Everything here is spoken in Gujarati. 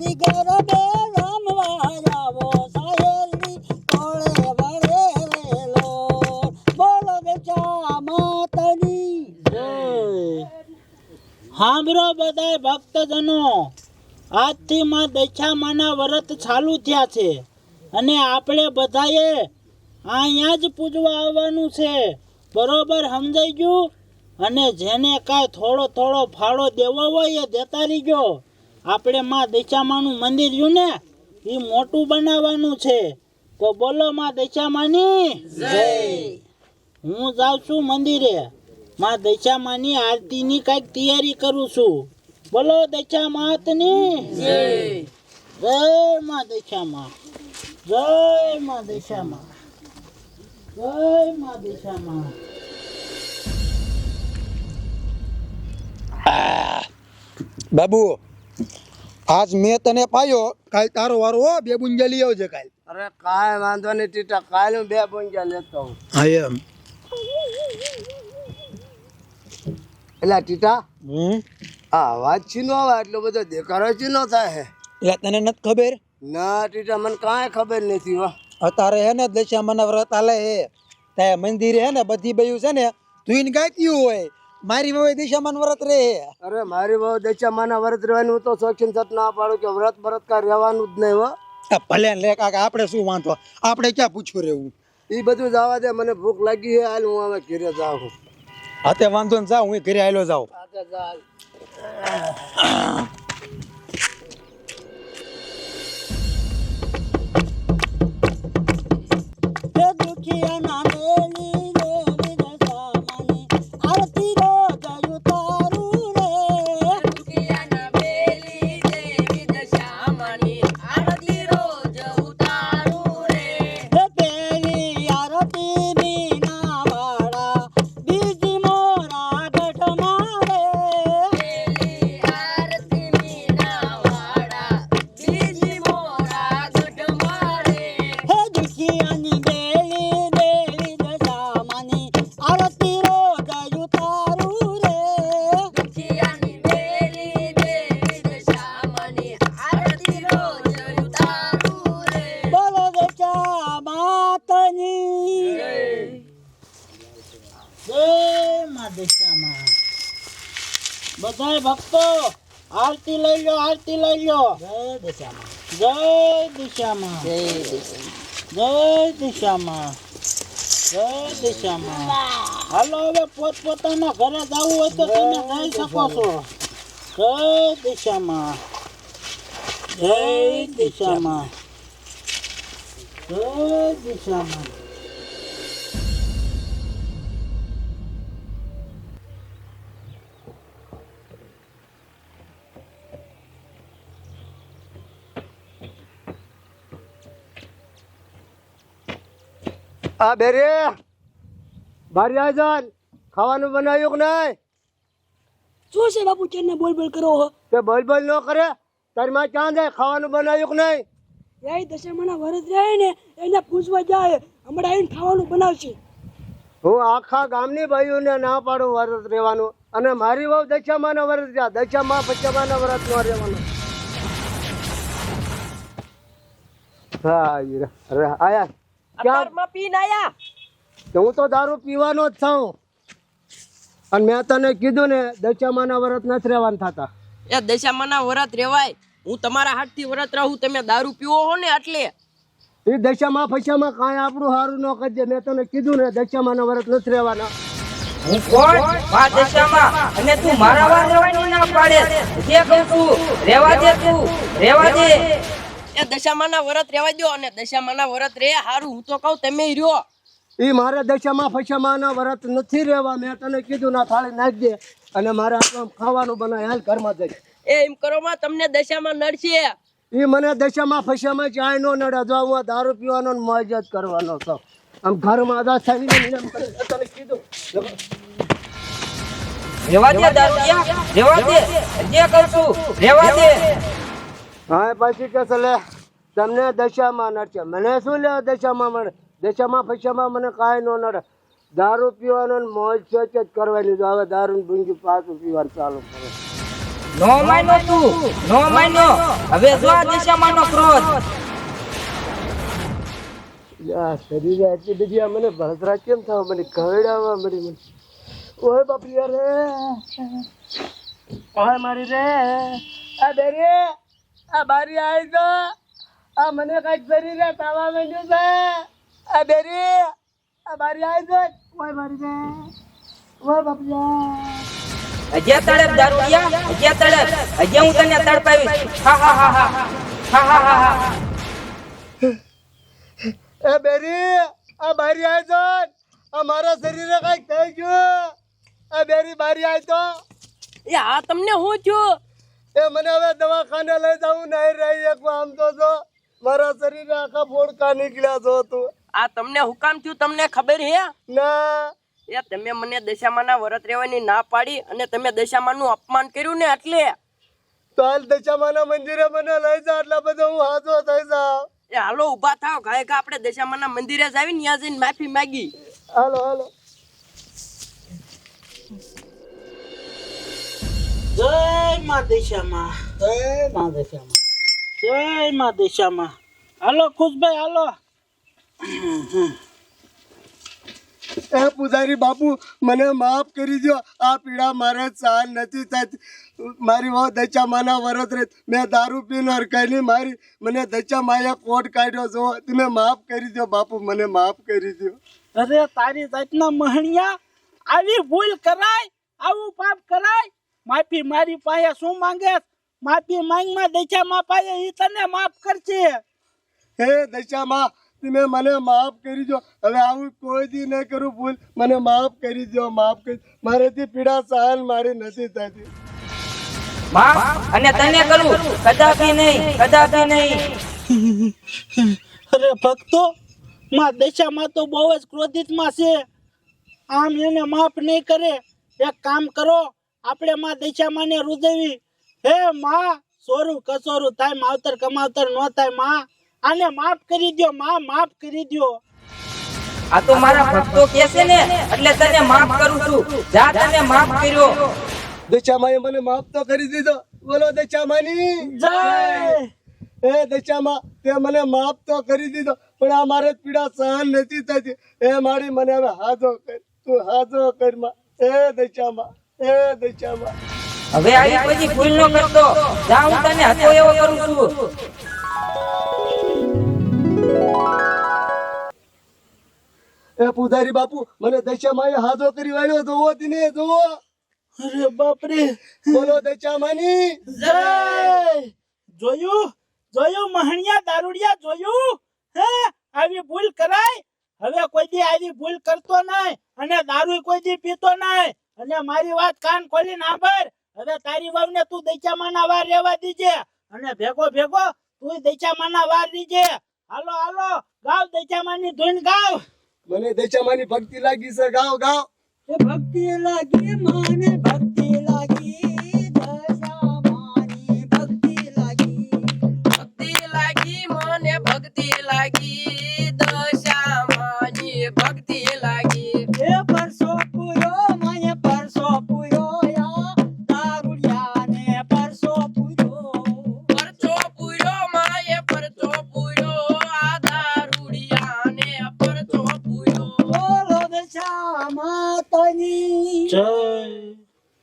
મારી ઘર બધાય ભક્તજનો. આજથી માં દશામાના વ્રત ચાલુ થયા છે અને આપણે બધાએ અહીંયા જ પૂજવા આવવાનું છે. બરોબર સમજાઈ ગયું? અને જેને કાંઈ થોડો થોડો ફાળો દેવો હોય એ દેતા રહીજો. આપણે માં દશામાનું મંદિર જો ને? એ મોટું બનાવવાનું છે. તો બોલો માં દશામાની? જય. હું જાઉં છું મંદિરે. માં દશામાની આરતીની કંઈક તૈયારી કરું છું. બોલો દશા માતની જય. જય માં દશામાં. જય માં દશામાં. જય માં દશામાં. બાબુ આજ મેં તને પાયો કાલ તારો વારો હો બે બુંજા લઈ આવજે કાલ. અરે કાંઈ વાંધો નહીં ટીટા કાલ હું બે બુંજા લેતો હું હા એમ. એટલે ટીટા હમ? આ અવાજ છીનો આવે એટલો બધો દેખાડો છીનો થાય હે? એટલે તને નથી ખબર? ના ટીટા મને કાંઈ ખબર નથી હો. અત્યારે હે ને દશામાના વ્રત આલે હે. તે મંદિરે હે ને બધી બયું છે ને તું ગાયતી હોય. મારી વહુ દશામાન વ્રત રે અરે મારી બહુ દશામાના વ્રત રહેવાનું હું તો શોખીન સત ના પાડું કે વ્રત વ્રત કા રહેવાનું જ નહીં હો. ભલે લે કાકા આપણે શું વાંધો? આપણે ક્યાં પૂછવું રહેવું? એ બધું જવા દે મને ભૂખ લાગી છે હાલ હું હવે ઘરે જાઉં. હાથે વાંધો ને જાઉં હું ઘરે આવેલો જાઉં. મા બધા બધાય ભક્તો આરતી લઈ લો આરતી લઈ લો. જય દિશામાં. જય દિશામાં. જય દિશામાં. જય દિશામાં. હાલો હવે પોત પોતાના ઘરે જવું હોય તો તમે જઈ શકો છો. જય દિશામાં. જય દિશામાં. જય દિશામાં. આ બેરે. બારી આજાન ખાવાનું બનાવ્યું કે નહીં? શું છે બાપુ ચેનને બોલ બોલ કરો હો. તે બોલ બોલ ન કરે? તારી માં ક્યાં જાય? ખાવાનું બનાવ્યું કે નહીં? એ દશામાના વરસ રહે ને એને પૂછવા જાય. હમણાં આવીને ખાવાનું બનાવશે. હું આખા ગામની ભાઈઓને ના પાડું વરસ રહેવાનું. અને મારી બહુ દશામાના વરસ રહ્યા. દશામાં પચામાના વરસ ન રહેવાનું. હા આયા. ક્યાં? પીને આયા. તો હું તો દારૂ પીવાનો જ છું. અને મેં તને કીધું ને દશામાના વ્રત નથી રહેવાના થતા. એ દશામાના વ્રત રેવાય હું તમારા હાથથી વ્રત રહું તમે દારૂ પીવો હો ને એટલે. એ દશામાં ફશામાં કાંઈ આપણું સારું ન કરજે. મેં તને કીધું ને દશામાના વ્રત નથી રહેવાના. હું કોણ? આ દશામાં. અને તું મારા વાર રહેવાની ના પાડે. જે કહું છું રહેવા દે તું. રહેવા દે. એ દશામાના વરત રહેવા દો અને દશામાના વરત રે હારું હું તો કહું તમે રહ્યો. એ મારે દશામાં ફશામાંના વરસ નથી રહેવા મેં તને કીધું ના થાળી નાખ દે અને મારે આટલું ખાવાનું બનાય હાલ ઘરમાં જઈ એ એમ કરો માં તમને દશામાં નડશે. એ મને દશામાં ફશામાં ચાય નો નડે જો હું દારૂ પીવાનો ને મોજ જ કરવાનો છું. આમ ઘરમાં આદા થઈને એમ તને કીધું. રેવા દે દારૂ રેવા દે. જે કરશું રેવા દે. હા પછી કે લે તમને દશામાં નડશે. મને શું લે દશામાં મળે દશામાં ફશામાં મને કાંઈ ન નડે. દારૂ પીવાનો મોજ સોચ જ કરવાની જો હવે દારૂ ભૂંગી પાછું પીવાનું ચાલુ કરે. નો માનો તું. નો માનો હવે જો આ દશામાનો ક્રોધ. આ શરીરે એટલી બધી આ મને ભળતરા કેમ થવા મને ખવડાવવા મળી મને. ઓય બાપરી રે ઓય મારી રે. આ બેરી આ બારી આવી તો. આ મને કંઈક ફરી રે તાવા મેન્યું છે. આ બેરી આ બારી આવી તો. ઓય મારી બે. ઓય બાપજા. અજ્યા તડપ દારૂયા અજ્યા તડપ અજ્યા હું તને તડપાવીશ. હા હા હા હા. હા હા હા એ બેરી આ બારી આવી તો. આ મારા શરીરે કંઈક થઈ ગયું. આ બેરી બારી આવી તો. એ આ તમને હું છું એ મને હવે દવાખાને લઈ જવું નહીં રહી એક આમ તો જો. મારા શરીરે આખા ફોડકા નીકળ્યા છો તું. આ તમને હુકામ થયું તમને ખબર હે? ના. એ તમે મને દશામાના વરત રહેવાની ના પાડી અને તમે દશામાનું અપમાન કર્યું ને એટલે? તો હાલ દશામાના મંદિરે મને લઈ જા એટલે બધો હું હાજો થઈ જા એ હાલો ઊભા થાવ ગાય કે આપણે દશામાના મંદિરે જ આવીને ત્યાં જઈને માફી માંગી. હાલો હાલો. જય મા દિશામાં. જય મા દિશામાં. જય મા દિશામાં. હાલો ખુશભાઈ હાલો. એ પૂજારી બાપુ મને માફ કરી દો આ પીડા મારે સહન નથી થતી. મારી વહુ દચા માના વરત રહી મેં દારૂ પીને હરકાઈની મારી. મને દચા માયા કોટ કાઢ્યો. છો તમે માફ કરી દો બાપુ મને માફ કરી દો અરે તારી જાતના મહણિયા. આવી ભૂલ કરાય આવું પાપ કરાય. માફી મારી પાસે શું માંગે? માફી માંગમાં દૈછા માં પાસે ઈ તને માફ કરશે. હે દશામાં તમે મને માફ કરી દો. હવે આવું કોઈ દી ન કરું ભૂલ. મને માફ કરી દો માફ કરી મારેથી પીડા સહન મારી નથી થતી. માફ અને તને કરું. કદાપી નહીં કદાપી નહીં. અરે ભક્તો માં દશામાં તો બહુ જ ક્રોધિતમાં છે. આમ એને માફ નહીં કરે. એક કામ કરો આપણે માં દશામાં ને રુદવી. હે માં સોરું કસોરું થાય માવતર કમાવતર ન થાયમાં. આને માફ કરી દો માં માફ કરી દો આ તો મારા ભક્તો કે છે ને એટલે તને માફ કરું છું. જા તને માફ કર્યો. દશામાએ મને માફ તો કરી દીધો. બોલો દશામાની. જય. હે દશામાં તે મને માફ તો કરી દીધો પણ આ મારે પીડા સહન નથી થતી. એ મારી મને હવે હાજો કર તું હાજો કરમાં. એ દશામાં. એ દશામાં હવે આવી પછી ભૂલ ન કરતો જા હું તને હતો એવો કરું છું. એ પુધારી બાપુ મને દશામાએ હાજો કરી વાળ્યો. જોવો તેને જોવો. અરે બાપરે. બોલો દશામાની જય. જોયું? જોયું? મહણિયા દારૂડિયા જોયું? હે? આવી ભૂલ કરાય? હવે કોઈ દી આવી ભૂલ કરતો નહીં અને દારૂ કોઈ દી પીતો નહીં. અને મારી વાત કાન ખોલીને સાંભળ. હવે તારી વહુને તું દૈચામાના વાર રહેવા દીજે. અને ભેગો ભેગો તું દૈચામાના વાર દીજે. હાલો હાલો ગાવ દૈચામાની ધૂન ગાવ. મને દશામાની ભક્તિ લાગી છે ગાવ ગાવ. એ ભક્તિ લાગી મને ભક્તિ